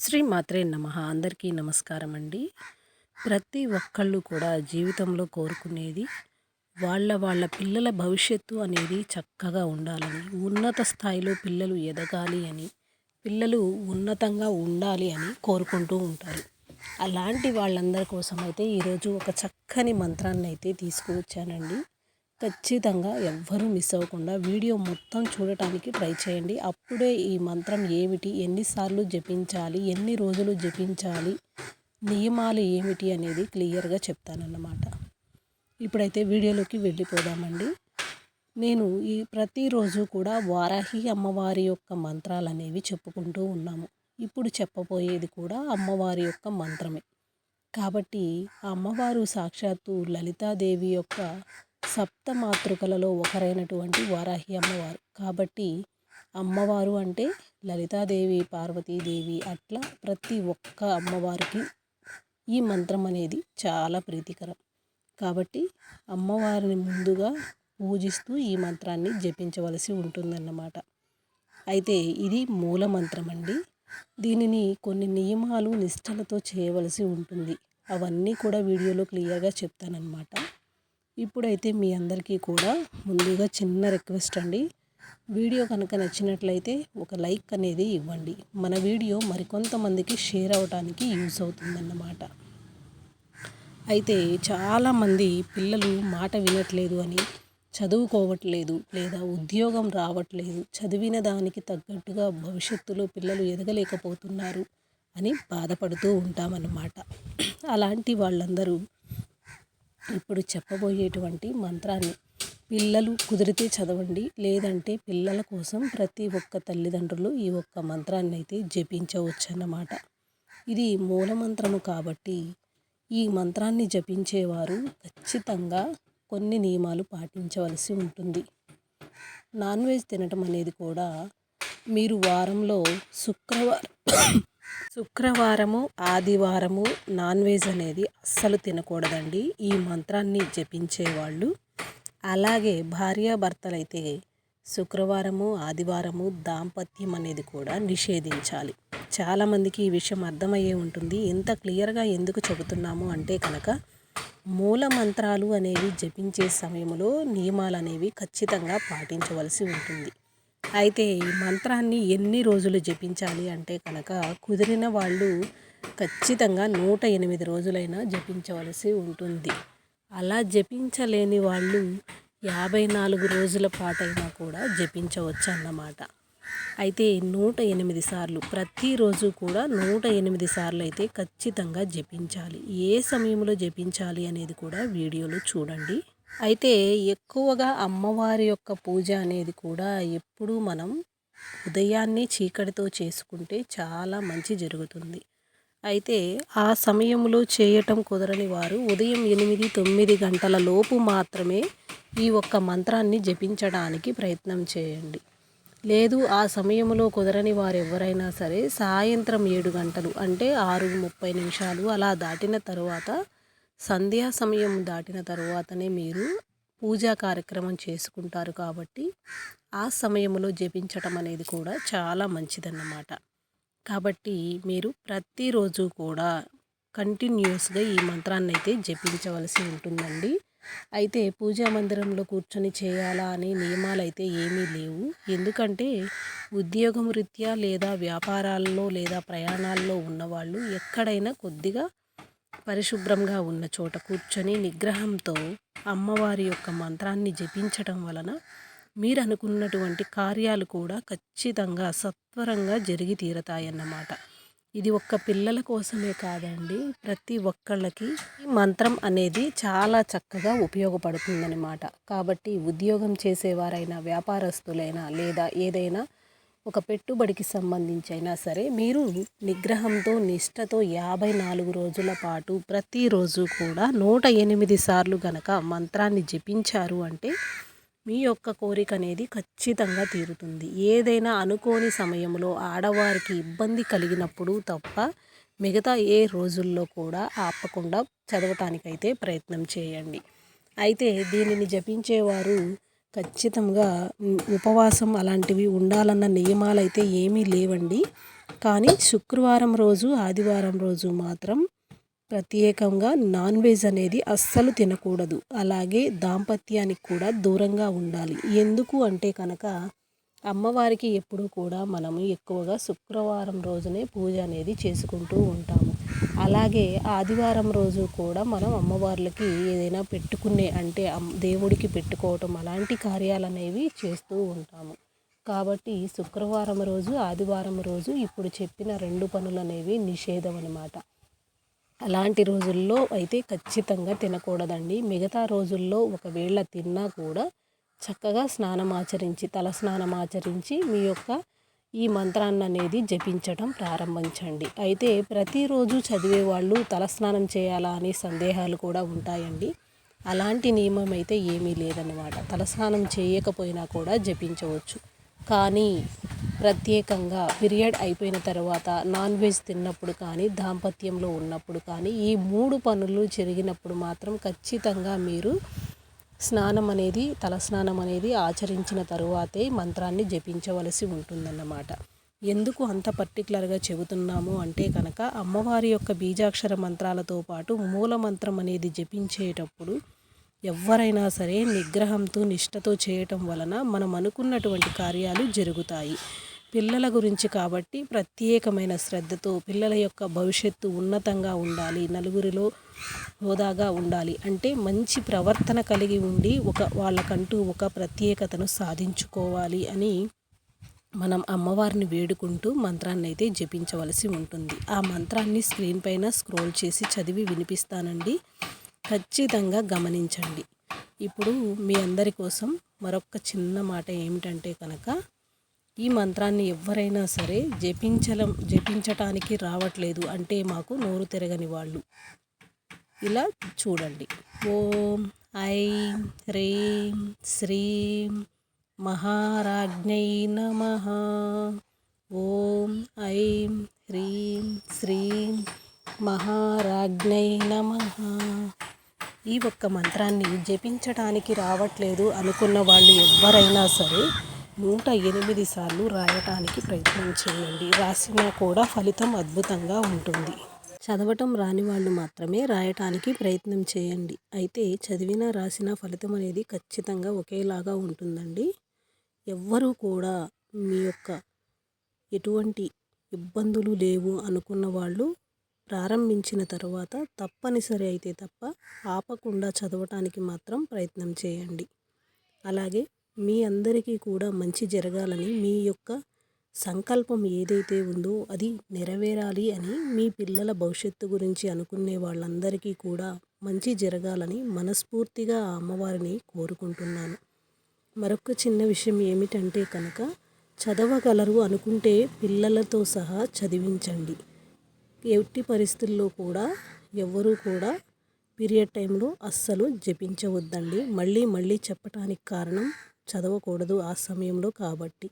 శ్రీ మాత్రే నమ. అందరికీ నమస్కారం అండి ప్రతి ఒక్కళ్ళు కూడా జీవితంలో కోరుకునేది వాళ్ళ వాళ్ళ పిల్లల భవిష్యత్తు అనేది చక్కగా ఉండాలని ఉన్నత స్థాయిలో పిల్లలు ఎదగాలి అని పిల్లలు ఉన్నతంగా ఉండాలి అని కోరుకుంటూ ఉంటారు. అలాంటి వాళ్ళందరి కోసం అయితే ఈరోజు ఒక చక్కని మంత్రాన్ని అయితే తీసుకువచ్చానండి. ఖచ్చితంగా ఎవ్వరూ మిస్ అవ్వకుండా వీడియో మొత్తం చూడటానికి ట్రై చేయండి. అప్పుడే ఈ మంత్రం ఏమిటి? ఎన్నిసార్లు జపించాలి? ఎన్ని రోజులు జపించాలి? నియమాలు ఏమిటి అనేది క్లియర్గా చెప్తానన్నమాట. ఇప్పుడైతే వీడియోలోకి వెళ్ళిపోదామండి. నేను ఈ ప్రతిరోజు కూడా వారాహి అమ్మవారి యొక్క మంత్రాలు అనేవి చెప్పుకుంటూ ఉన్నాము. ఇప్పుడు చెప్పబోయేది కూడా అమ్మవారి యొక్క మంత్రమే. కాబట్టి ఆ అమ్మవారు సాక్షాత్తు లలితాదేవి యొక్క సప్త మాతృకలలో ఒకరైనటువంటి వారాహి అమ్మవారు. కాబట్టి అమ్మవారు అంటే లలితాదేవి పార్వతీదేవి అట్లా ప్రతి ఒక్క అమ్మవారికి ఈ మంత్రం అనేది చాలా ప్రీతికరం. కాబట్టి అమ్మవారిని ముందుగా పూజిస్తూ ఈ మంత్రాన్ని జపించవలసి ఉంటుందన్నమాట. అయితే ఇది మూల మంత్రం అండి. దీనిని కొన్ని నియమాలు నిష్టలతో చేయవలసి ఉంటుంది. అవన్నీ కూడా వీడియోలో క్లియర్గా చెప్తానన్నమాట. ఇప్పుడైతే మీ అందరికీ కూడా ముందుగా చిన్న రిక్వెస్ట్ అండి. వీడియో కనుక నచ్చినట్లయితే ఒక లైక్ అనేది ఇవ్వండి. మన వీడియో మరికొంతమందికి షేర్ అవడానికి యూస్ అవుతుందన్నమాట. అయితే చాలామంది పిల్లలు మాట వినట్లేదు అని చదువుకోవట్లేదు లేదా ఉద్యోగం రావట్లేదు చదివిన దానికి తగ్గట్టుగా భవిష్యత్తులో పిల్లలు ఎదగలేకపోతున్నారు అని బాధపడుతూ ఉంటామన్నమాట. అలాంటి వాళ్ళందరూ ఇప్పుడు చెప్పబోయేటువంటి మంత్రాన్ని పిల్లలు కుదిరితే చదవండి లేదంటే పిల్లల కోసం ప్రతి ఒక్క తల్లిదండ్రులు ఈ ఒక్క మంత్రాన్ని అయితే జపించవచ్చు అన్నమాట ఇది మూలమంత్రము కాబట్టి ఈ మంత్రాన్ని జపించేవారు ఖచ్చితంగా కొన్ని నియమాలు పాటించవలసి ఉంటుంది. నాన్ వెజ్ తినటం అనేది కూడా మీరు వారంలో శుక్రవారం శుక్రవారము ఆదివారము నాన్ వెజ్ అనేది అస్సలు తినకూడదండి. ఈ మంత్రాన్ని జపించేవాళ్ళు. అలాగే భార్యాభర్తలైతే శుక్రవారము ఆదివారము దాంపత్యం అనేది కూడా నిషేధించాలి. చాలామందికి ఈ విషయం అర్థమయ్యే ఉంటుంది. ఎంత క్లియర్గా ఎందుకు చెబుతున్నాము అంటే కనుక మూల మంత్రాలు అనేవి జపించే సమయంలో నియమాలు అనేవి ఖచ్చితంగా పాటించవలసి ఉంటుంది. అయితే ఈ మంత్రాన్ని ఎన్ని రోజులు జపించాలి అంటే కనుక కుదిరిన వాళ్ళు ఖచ్చితంగా నూట ఎనిమిది రోజులైనా జపించవలసి ఉంటుంది. అలా జపించలేని వాళ్ళు యాభై నాలుగు రోజుల పాటైనా కూడా జపించవచ్చు అన్నమాట అయితే నూట ఎనిమిది సార్లు ప్రతిరోజు కూడా నూట ఎనిమిది సార్లు అయితే ఖచ్చితంగా జపించాలి. ఏ సమయంలో జపించాలి అనేది కూడా వీడియోలో చూడండి. అయితే ఎక్కువగా అమ్మవారి యొక్క పూజ అనేది కూడా ఎప్పుడూ మనం ఉదయాన్నే చీకటితో చేసుకుంటే చాలా మంచి జరుగుతుంది. అయితే ఆ సమయంలో చేయటం కుదరని వారు ఉదయం ఎనిమిది తొమ్మిది గంటల లోపు మాత్రమే ఈ ఒక్క మంత్రాన్ని జపించడానికి ప్రయత్నం చేయండి. లేదు ఆ సమయంలో కుదరని వారు ఎవరైనా సరే సాయంత్రం ఏడు గంటలు అంటే ఆరు ముప్పై నిమిషాలు అలా దాటిన తరువాత సంధ్యా సమయం దాటిన తరువాతనే మీరు పూజా కార్యక్రమం చేసుకుంటారు కాబట్టి ఆ సమయంలో జపించటం అనేది కూడా చాలా మంచిదన్నమాట. కాబట్టి మీరు ప్రతిరోజు కూడా కంటిన్యూస్గా ఈ మంత్రాన్ని అయితే జపించవలసి ఉంటుందండి. అయితే పూజా మందిరంలో కూర్చొని చేయాలా అనే నియమాలు అయితే ఏమీ లేవు. ఎందుకంటే ఉద్యోగం రీత్యా లేదా వ్యాపారాల్లో లేదా ప్రయాణాల్లో ఉన్నవాళ్ళు ఎక్కడైనా కొద్దిగా పరిశుభ్రంగా ఉన్న చోట కూర్చొని నిగ్రహంతో అమ్మవారి యొక్క మంత్రాన్ని జపించటం వలన మీరు అనుకున్నటువంటి కార్యాలు కూడా ఖచ్చితంగా సత్వరంగా జరిగి తీరతాయన్నమాట. ఇది ఒక్క పిల్లల కోసమే కాదండి ప్రతి ఒక్కళ్ళకి మంత్రం అనేది చాలా చక్కగా ఉపయోగపడుతుందన్నమాట. కాబట్టి ఉద్యోగం చేసేవారైనా వ్యాపారస్తులైనా లేదా ఏదైనా ఒక పెట్టుబడికి సంబంధించి అయినా సరే మీరు నిగ్రహంతో నిష్టతో యాభై నాలుగు రోజుల పాటు ప్రతిరోజు కూడా నూట ఎనిమిది సార్లు గనక మంత్రాన్ని జపించారు అంటే మీ యొక్క కోరిక అనేది ఖచ్చితంగా తీరుతుంది. ఏదైనా అనుకోని సమయంలో ఆడవారికి ఇబ్బంది కలిగినప్పుడు తప్ప మిగతా ఏ రోజుల్లో కూడా ఆపకుండా చదవటానికైతే ప్రయత్నం చేయండి. అయితే దీనిని జపించేవారు ఖచ్చితంగా ఉపవాసం అలాంటివి ఉండాలన్న నియమాలు అయితే ఏమీ లేవండి. కానీ శుక్రవారం రోజు ఆదివారం రోజు మాత్రం ప్రత్యేకంగా నాన్ వెజ్ అనేది అస్సలు తినకూడదు. అలాగే దాంపత్యానికి కూడా దూరంగా ఉండాలి. ఎందుకు అంటే కనుక అమ్మవారికి ఎప్పుడు కూడా మనము ఎక్కువగా శుక్రవారం రోజునే పూజ అనేది చేసుకుంటూ ఉంటాము. అలాగే ఆదివారం రోజు కూడా మనం అమ్మవార్లకి ఏదైనా పెట్టుకునే అంటే దేవుడికి పెట్టుకోవటం అలాంటి కార్యాలు అనేవి చేస్తూ ఉంటాము. కాబట్టి శుక్రవారం రోజు ఆదివారం రోజు ఇప్పుడు చెప్పిన రెండు పనులు అనేవి నిషేధం అనమాట అలాంటి రోజుల్లో అయితే ఖచ్చితంగా తినకూడదండి. మిగతా రోజుల్లో ఒకవేళ తిన్నా కూడా చక్కగా స్నానం ఆచరించి తల స్నానం ఆచరించి మీ యొక్క ఈ మంత్రాన్ని అనేది జపించటం ప్రారంభించండి. అయితే ప్రతిరోజు చదివే వాళ్ళు తలస్నానం చేయాలా అనే సందేహాలు కూడా ఉంటాయండి. అలాంటి నియమం అయితే ఏమీ లేదన్నమాట. తలస్నానం చేయకపోయినా కూడా జపించవచ్చు. కానీ ప్రత్యేకంగా పీరియడ్ అయిపోయిన తర్వాత నాన్ వెజ్ తిన్నప్పుడు కానీ దాంపత్యంలో ఉన్నప్పుడు కానీ ఈ మూడు పనులు జరిగినప్పుడు మాత్రం ఖచ్చితంగా మీరు స్నానం అనేది తలస్నానం అనేది ఆచరించిన తరువాతే మంత్రాన్ని జపించవలసి ఉంటుందన్నమాట. ఎందుకు అంత పర్టికులర్గా చెబుతున్నాము అంటే కనుక అమ్మవారి యొక్క బీజాక్షర మంత్రాలతో పాటు మూల మంత్రం అనేది జపించేటప్పుడు ఎవరైనా సరే నిగ్రహంతో నిష్టతో చేయటం వలన మనం అనుకున్నటువంటి కార్యాలు జరుగుతాయి. పిల్లల గురించి కాబట్టి ప్రత్యేకమైన శ్రద్ధతో పిల్లల యొక్క భవిష్యత్తు ఉన్నతంగా ఉండాలి నలుగురిలో హోదాగా ఉండాలి. అంటే మంచి ప్రవర్తన కలిగి ఉండి ఒక వాళ్ళకంటూ ఒక ప్రత్యేకతను సాధించుకోవాలి అని మనం అమ్మవారిని వేడుకుంటూ మంత్రాన్ని అయితే జపించవలసి ఉంటుంది. ఆ మంత్రాన్ని స్క్రీన్ పైన స్క్రోల్ చేసి చదివి వినిపిస్తానండి. ఖచ్చితంగా గమనించండి. ఇప్పుడు మీ అందరి కోసం మరొక చిన్న మాట ఏమిటంటే కనుక ఈ మంత్రాన్ని ఎవరైనా సరే జపించలం జపించటానికి రావట్లేదు అంటే మాకు నోరు తిరగని వాళ్ళు. ఇలా చూడండి. ఓం ఐం హ్రీం శ్రీం మహారాజ్ఞై నమ. ఓం ఐం హ్రీం శ్రీం మహారాజ్ఞై నమ. ఈ ఒక్క మంత్రాన్ని జపించడానికి రావట్లేదు అనుకున్న వాళ్ళు ఎవరైనా సరే నూట ఎనిమిది సార్లు రాయటానికి ప్రయత్నం చేయండి. రాసినా కూడా ఫలితం అద్భుతంగా ఉంటుంది. చదవటం రాని వాళ్ళు మాత్రమే రాయటానికి ప్రయత్నం చేయండి. అయితే చదివినా రాసిన ఫలితం అనేది ఖచ్చితంగా ఒకేలాగా ఉంటుందండి. ఎవ్వరూ కూడా మీ యొక్క ఎటువంటి ఇబ్బందులు లేవు అనుకున్న వాళ్ళు ప్రారంభించిన తర్వాత తప్పనిసరి అయితే తప్ప ఆపకుండా చదవటానికి మాత్రం ప్రయత్నం చేయండి. అలాగే మీ అందరికీ కూడా మంచి జరగాలని మీ యొక్క సంకల్పం ఏదైతే ఉందో అది నెరవేరాలి అని మీ పిల్లల భవిష్యత్తు గురించి అనుకునే వాళ్ళందరికీ కూడా మంచి జరగాలని మనస్ఫూర్తిగా అమ్మవారిని కోరుకుంటున్నాను. మరొక చిన్న విషయం ఏమిటంటే కనుక చదవగలరు అనుకుంటే పిల్లలతో సహా చదివించండి. ఎట్టి పరిస్థితుల్లో కూడా ఎవ్వరూ కూడా పీరియడ్ టైంలో అస్సలు జపించవద్దండి. మళ్ళీ మళ్ళీ చెప్పటానికి కారణం చదవకూడదు ఆ సమయంలో కాబట్టి.